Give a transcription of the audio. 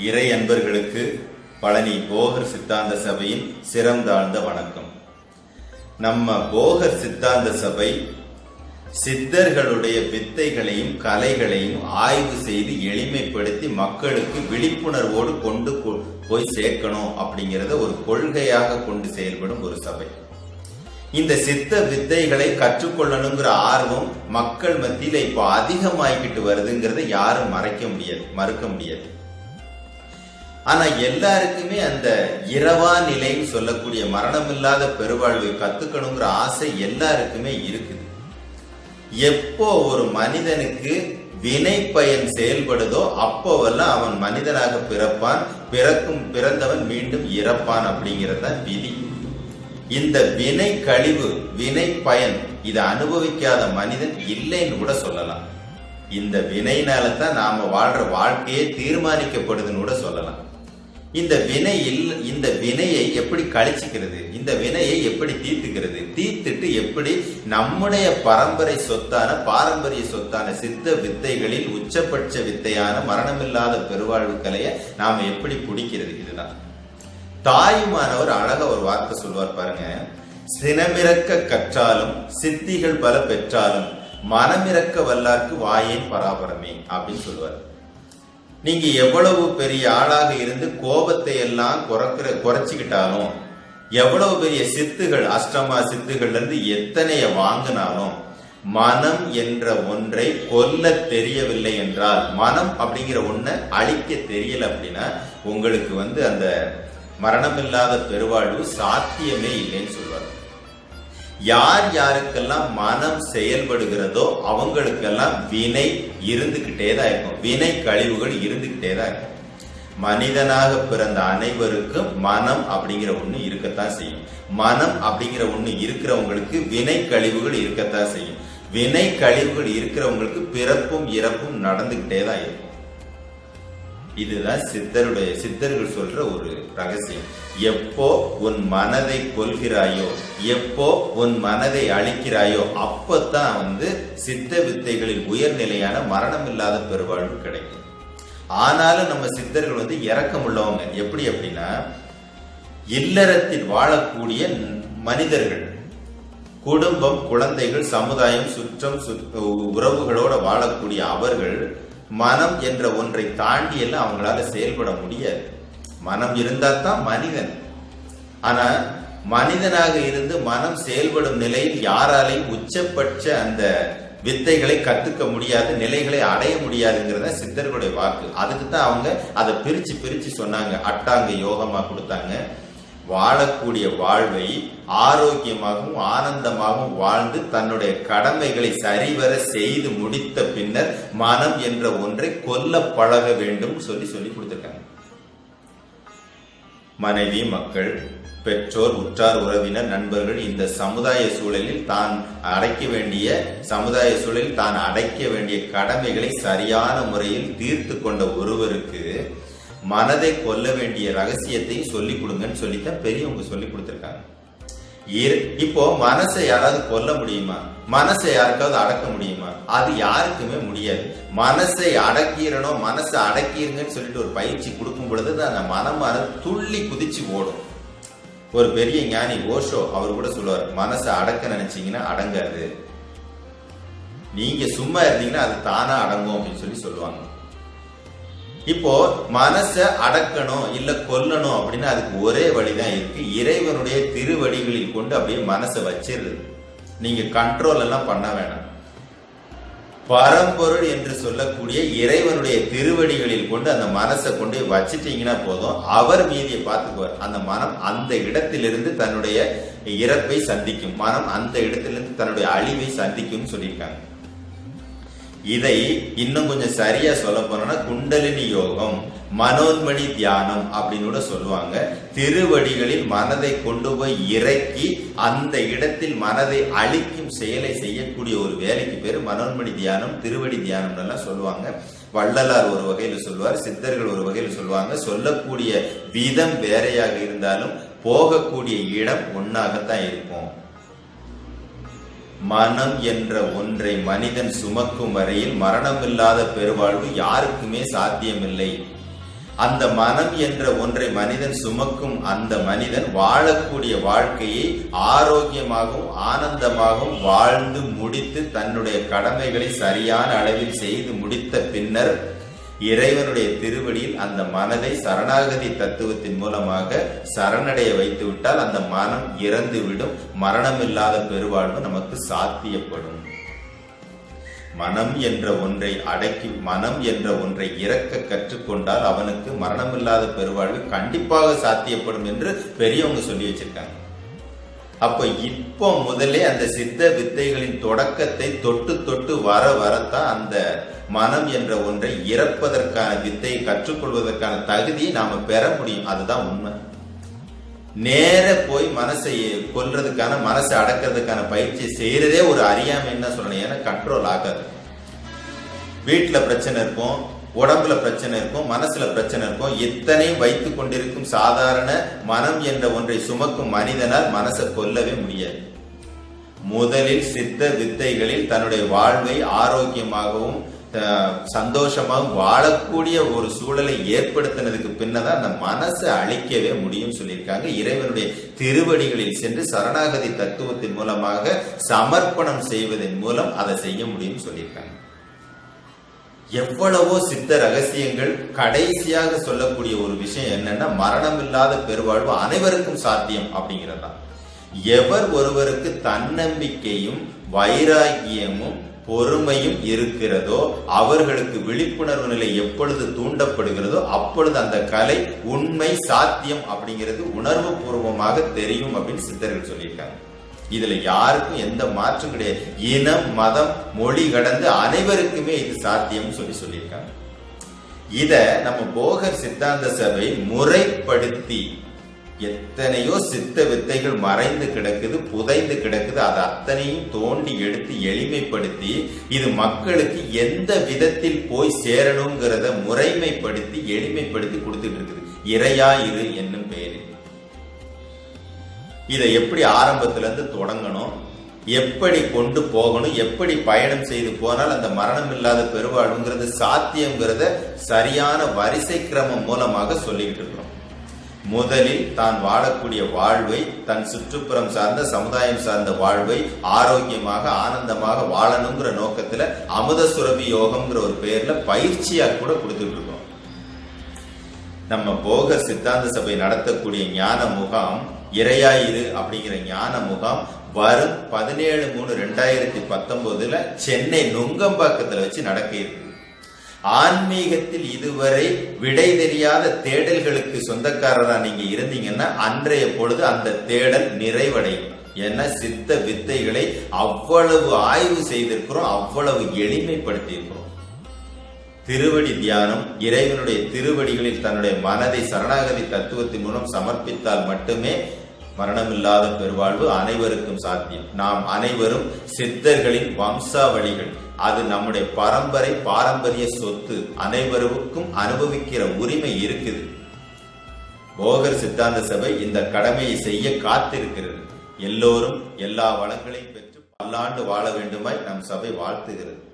இறை அன்பர்களுக்கு பழனி போகர் சித்தாந்த சபையின் சிறந்தாழ்ந்த வணக்கம். நம்ம போகர் சித்தாந்த சபை சித்தர்களுடைய வித்தைகளையும் கலைகளையும் ஆய்வு செய்து எளிமைப்படுத்தி மக்களுக்கு விழிப்புணர்வோடு கொண்டு போய் சேர்க்கணும் அப்படிங்கிறத ஒரு கொள்கையாக கொண்டு செயல்படும் ஒரு சபை. இந்த சித்த வித்தைகளை கற்றுக்கொள்ளணுங்கிற ஆர்வம் மக்கள் மத்தியில இப்போ அதிகமாகிக்கிட்டு வருதுங்கிறத யாரும் மறைக்க முடியாது மறுக்க முடியாது. ஆனா எல்லாருக்குமே அந்த இரவா நிலைன்னு சொல்லக்கூடிய மரணமில்லாத பெருவாழ்வை கத்துக்கணுங்கிற ஆசை எல்லாருக்குமே இருக்குது. எப்போ ஒரு மனிதனுக்கு வினை பயன் செயல்படுதோ அப்போவெல்லாம் அவன் மனிதனாக பிறப்பான் பிறக்கும் பிறந்தவன் மீண்டும் இறப்பான் அப்படிங்கிறது தான் விதி. இந்த வினை கழிவு வினை பயன் இதை அனுபவிக்காத மனிதன் இல்லைன்னு கூட சொல்லலாம். இந்த வினையினால தான் நாம வாழ்ற வாழ்க்கையே தீர்மானிக்கப்படுதுன்னு கூட சொல்லலாம். இந்த வினை இந்த வினையை எப்படி கழிச்சுக்கிறது? இந்த வினையை எப்படி தீர்த்துக்கிறது? தீர்த்துட்டு எப்படி நம்முடைய பரம்பரை சொத்தான பாரம்பரிய சொத்தான சித்த வித்தைகளில் உச்சபட்ச வித்தையான மரணமில்லாத பெருவாழ்வு கலையை நாம் எப்படி பிடிக்கிறது? இதுதான். தாயுமானவர் அழகா ஒரு வார்த்தை சொல்வார் பாருங்க. சினமிறக்க கற்றாலும் சித்திகள் பல பெற்றாலும் மனமிறக்க வல்லார்க்கு வாயேன் பராபரமே அப்படின்னு சொல்லுவார் நீங்க எவ்வளவு பெரிய ஆளாக இருந்து கோபத்தை எல்லாம் குறைக்கிற குறைச்சிக்கிட்டாலும் எவ்வளவு பெரிய சித்துகள் அஷ்டமா சித்துகள்ல இருந்து எத்தனைய வாங்கினாலும் மனம் என்ற ஒன்றை கொல்ல தெரியவில்லை என்றால் மனம் அப்படிங்கிற ஒன்றை அழிக்க தெரியல அப்படின்னா உங்களுக்கு வந்து அந்த மரணமில்லாத பெருவாழ்வு சாத்தியமே இல்லைன்னு சொல்வார் யார் யாருக்கெல்லாம் மனம் செயல்படுகிறதோ அவங்களுக்கெல்லாம் வினை இருந்துகிட்டே தான் இருக்கும் வினை கழிவுகள் இருந்துகிட்டே தான் இருக்கும் மனிதனாக பிறந்த அனைவருக்கும் மனம் அப்படிங்கிற ஒண்ணு இருக்கத்தான் செய்யும். மனம் அப்படிங்கிற ஒண்ணு இருக்கிறவங்களுக்கு வினை கழிவுகள் இருக்கத்தான் செய்யும். வினை கழிவுகள் இருக்கிறவங்களுக்கு பிறப்பும் இறப்பும் நடந்துகிட்டே தான் இருக்கும் இதுதான் சித்தருடைய சித்தர்கள் சொல்ற ஒரு ரகசியம். எப்போ உன் மனதை கொள்கிறாயோ எப்போ உன் மனதை அழிக்கிறாயோ அப்பதான் வந்து சித்த வித்தைகளில் உயர்நிலையான மரணம் இல்லாத பெருவாழ்வு கிடைக்கும். ஆனாலும் நம்ம சித்தர்கள் வந்து இரக்கம் உள்ளவங்க எப்படி அப்படின்னா இல்லறத்தில் வாழக்கூடிய மனிதர்கள் குடும்பம் குழந்தைகள் சமுதாயம் சுற்றம் சுத்- உறவுகளோட வாழக்கூடிய அவர்கள் மனம் என்ற ஒன்றை தாண்டி எல்லாம் அவங்களால செயல்பட முடியாது. மனம் இருந்தா தான் மனிதன். ஆனா மனிதனாக இருந்து மனம் செயல்படும் நிலையில் யாராலையும் உச்சபட்ச அந்த வித்தைகளை கத்துக்க முடியாது நிலைகளை அடைய முடியாதுங்கிறத சித்தர்களுடைய வாக்கு. அதுக்கு தான் அவங்க அதை பிரிச்சு பிரிச்சு சொன்னாங்க. அட்டாங்க யோகமா கொடுத்தாங்க. வாழக்கூடிய வாழ்வை ஆரோக்கியமாகவும் ஆனந்தமாகவும் வாழ்ந்து தன்னுடைய கடமைகளை சரிவர செய்து முடித்த பின்னர் மனம் என்ற ஒன்றை கொல்ல பழக வேண்டும் சொல்லி சொல்லி கொடுத்துருக்காங்க. மனைவி மக்கள் பெற்றோர் உற்றார் உறவினர் நண்பர்கள் இந்த சமுதாய சூழலில் தான் அடைக்க வேண்டிய சமுதாய சூழலில் தான் அடைக்க வேண்டிய கடமைகளை சரியான முறையில் தீர்த்து கொண்ட ஒருவருக்கு மனதை கொல்ல வேண்டிய ரகசியத்தை சொல்லிக் கொடுங்கன்னு சொல்லித்தான் பெரியவங்க சொல்லி கொடுத்துருக்காங்க. இப்போ மனசை யாராவது கொல்ல முடியுமா? மனசை யாருக்காவது அடக்க முடியுமா? அது யாருக்குமே முடியாது. மனசை அடக்கிறனோ மனசை அடக்கிருங்கன்னு சொல்லிட்டு ஒரு பயிற்சி கொடுக்கும் பொழுது அந்த மனமானது துள்ளி குதிச்சு ஓடும். ஒரு பெரிய ஞானி ஓஷோ அவர் கூட சொல்லுவார் மனசை அடக்க நினைச்சீங்கன்னா அடங்காது. நீங்க சும்மா இருந்தீங்கன்னா அது தானா அடங்கும் அப்படின்னு சொல்லி சொல்லுவாங்க. இப்போ மனசை அடக்கணும் இல்ல கொல்லணும் அப்படின்னு அதுக்கு ஒரே வழிதான் இருக்கு. இறைவனுடைய திருவடிகளில் கொண்டு அப்படியே மனசை வச்சிருது நீங்க கண்ட்ரோல் எல்லாம் பண்ண வேணாம். பரம்பொருள் என்று சொல்லக்கூடிய இறைவனுடைய திருவடிகளில் கொண்டு அந்த மனசை கொண்டு போய் வச்சிட்டீங்கன்னா போதும். அவர் மீதியை பார்த்துக்குவார். அந்த மனம் அந்த இடத்திலிருந்து தன்னுடைய இறப்பை சந்திக்கும். மனம் அந்த இடத்திலிருந்து தன்னுடைய அழிவை சந்திக்கும்னு சொல்லியிருக்காங்க. இதை இன்னும் கொஞ்சம் சரியா சொல்ல போனோம்னா குண்டலினி யோகம் மனோன்மணி தியானம் அப்படின்னு கூட சொல்லுவாங்க. திருவடிகளில் மனதை கொண்டு போய் இறக்கி அந்த இடத்தில் மனதை அழிக்கும் செயலை செய்யக்கூடிய ஒரு வேலைக்கு பேர் மனோன்மணி தியானம் திருவடி தியானம் எல்லாம் சொல்லுவாங்க. வள்ளலார் ஒரு வகையில் சொல்லுவார் சித்தர்கள் ஒரு வகையில் சொல்லுவாங்க. சொல்லக்கூடிய விதம் வேறையாக இருந்தாலும் போகக்கூடிய இடம் ஒன்றாகத்தான் இருக்கும். மனம் என்ற ஒன்றை மனிதன் சுமக்கும் வரையில் மரணமில்லாத பெருவாழ்வு யாருக்குமே சாத்தியமில்லை. அந்த மனம் என்ற ஒன்றை மனிதன் சுமக்கும் அந்த மனிதன் வாழக்கூடிய வாழ்க்கையை ஆரோக்கியமாகவும் ஆனந்தமாகவும் வாழ்ந்து முடித்து தன்னுடைய கடமைகளை சரியான அளவில் செய்து முடித்த பின்னர் இறைவனுடைய திருவடியில் அந்த மனதை சரணாகதி தத்துவத்தின் மூலமாக சரணடைய வைத்து விட்டால் அந்த மனம் இறந்துவிடும். மரணமில்லாத பெருவாழ்வு நமக்கு சாத்தியப்படும். மனம் என்ற ஒன்றை அடக்கி மனம் என்ற ஒன்றை இறக்க கற்றுக்கொண்டால் அவனுக்கு மரணமில்லாத பெருவாழ்வு கண்டிப்பாக சாத்தியப்படும் என்று பெரியவங்க சொல்லி வச்சிருக்காங்க. அப்போ இப்போ முதலே அந்த சித்த வித்தைகளின் தொடக்கத்தை தொட்டு தொட்டு வர வரத்தான் அந்த மனம் என்ற ஒன்றை இறப்பதற்கான வித்தையை கற்றுக்கொள்வதற்கான தகுதியை நாம பெற முடியும். அதுதான் உண்மை. நேர போய் மனசை கொல்றதுக்கான மனசை அடக்கிறதுக்கான பயிற்சியை செய்யறதே ஒரு அறியாமை என்ன சொல்லணும். ஏன்னா கண்ட்ரோல் ஆகாது. வீட்டுல பிரச்சனை இருக்கும். உடம்புல பிரச்சனை இருக்கும் மனசுல பிரச்சனை இருக்கும். இத்தனையும் வைத்து கொண்டிருக்கும் சாதாரண மனம் என்ற ஒன்றை சுமக்கும் மனிதனால் மனசை கொல்லவே முடியாது. முதலில் சித்த வித்தைகளில் தன்னுடைய வாழ்வை ஆரோக்கியமாகவும் சந்தோஷமாகவும் வாழக்கூடிய ஒரு சூழலை ஏற்படுத்தினதுக்கு பின்னதான் அந்த மனசை அழிக்கவே முடியும் சொல்லியிருக்காங்க. இறைவனுடைய திருவடிகளில் சென்று சரணாகதி தத்துவத்தின் மூலமாக சமர்ப்பணம் செய்வதன் மூலம் அதை செய்ய முடியும் சொல்லியிருக்காங்க. எவ்வளவோ சித்த ரகசியங்கள் கடைசியாக சொல்லக்கூடிய ஒரு விஷயம் என்னன்னா மரணம் இல்லாத பெருவாழ்வு அனைவருக்கும் சாத்தியம் அப்படிங்கிறது தான். எவர் ஒருவருக்கு தன்னம்பிக்கையும் வைராகியமும் பொறுமையும் இருக்கிறதோ அவர்களுக்கு விழிப்புணர்வு நிலை எப்பொழுது தூண்டப்படுகிறதோ அப்பொழுது அந்த கலை உண்மை சாத்தியம் அப்படிங்கிறது உணர்வு பூர்வமாக தெரியும் அப்படின்னு சித்தர்கள் சொல்லியிருக்காங்க. இதுல யாருக்கும் எந்த மாற்றம் கிடையாது. இனம் மதம் மொழி கடந்து அனைவருக்குமே இது சாத்தியம் சொல்லி சொல்லியிருக்காங்க. இத நம்ம போகர் சித்தாந்த சபை முறைப்படுத்தி எத்தனையோ சித்த வித்தைகள் மறைந்து கிடக்குது புதைந்து கிடக்குது அது அத்தனையும் தோண்டி எடுத்து எளிமைப்படுத்தி இது மக்களுக்கு எந்த விதத்தில் போய் சேரணுங்கிறத முறைமைப்படுத்தி எளிமைப்படுத்தி கொடுத்துட்டு இருக்குது. இறையா இரு என்னும் பெயர். இதை எப்படி ஆரம்பத்துல இருந்து தொடங்கணும்? எப்படி கொண்டு போகணும்? எப்படி பயணம் செய்து போனால் அந்த மரணம் இல்லாத பெருவாழ்வுங்கிறது சாத்தியங்கிறத சரியான வரிசை கிரமம் மூலமாக சொல்லிக்கிட்டு இருக்கிறோம். முதலில் தான் வாழக்கூடிய வாழ்வை தன் சுற்றுப்புறம் சார்ந்த சமுதாயம் சார்ந்த வாழ்வை ஆரோக்கியமாக ஆனந்தமாக வாழணுங்கிற நோக்கத்துல அமுத சுரபி யோகம்ங்கிற ஒரு பெயர்ல பயிற்சியா கூட கொடுத்துட்டு இருக்கோம். நம்ம போக சித்தாந்த சபை நடத்தக்கூடிய ஞான முகாம் இரையாயிரு அப்படிங்கிற ஞான முகாம் வரும் பதினேழு மூணு ரெண்டாயிரத்தி பத்தொன்பதுல சென்னை நுங்கம்பாக்கத்துல வச்சு நடக்க இருக்கு. ஆன்மீகத்தில் இதுவரை விடை தெரியாத தேடல்களுக்கு சொந்தக்காரரா நீங்க இருந்தீங்கன்னா அன்றைய பொழுது அந்த தேடல் நிறைவடையும். ஏன்னா சித்த வித்தைகளை அவ்வளவு ஆய்வு செய்திருக்கிறோம் அவ்வளவு எளிமைப்படுத்தி இருக்கிறோம் திருவடி தியானம் இறைவனுடைய திருவடிகளில் தன்னுடைய மனதை சரணாகதி தத்துவத்தின் மூலம் சமர்ப்பித்தால் மட்டுமே மரணமில்லாத பெருவாழ்வு அனைவருக்கும் சாத்தியம். நாம் அனைவரும் சித்தர்களின் வம்சாவளிகள். அது நம்முடைய பரம்பரை பாரம்பரிய சொத்து. அனைவருக்கும் அனுபவிக்கிற உரிமை இருக்குது. போகர் சித்தாந்த சபை இந்த கடமையை செய்ய காத்திருக்கிறது. எல்லோரும் எல்லா வளங்களையும் பெற்று பல்லாண்டு வாழ வேண்டுமாய் நம் சபை வாழ்த்துகிறது.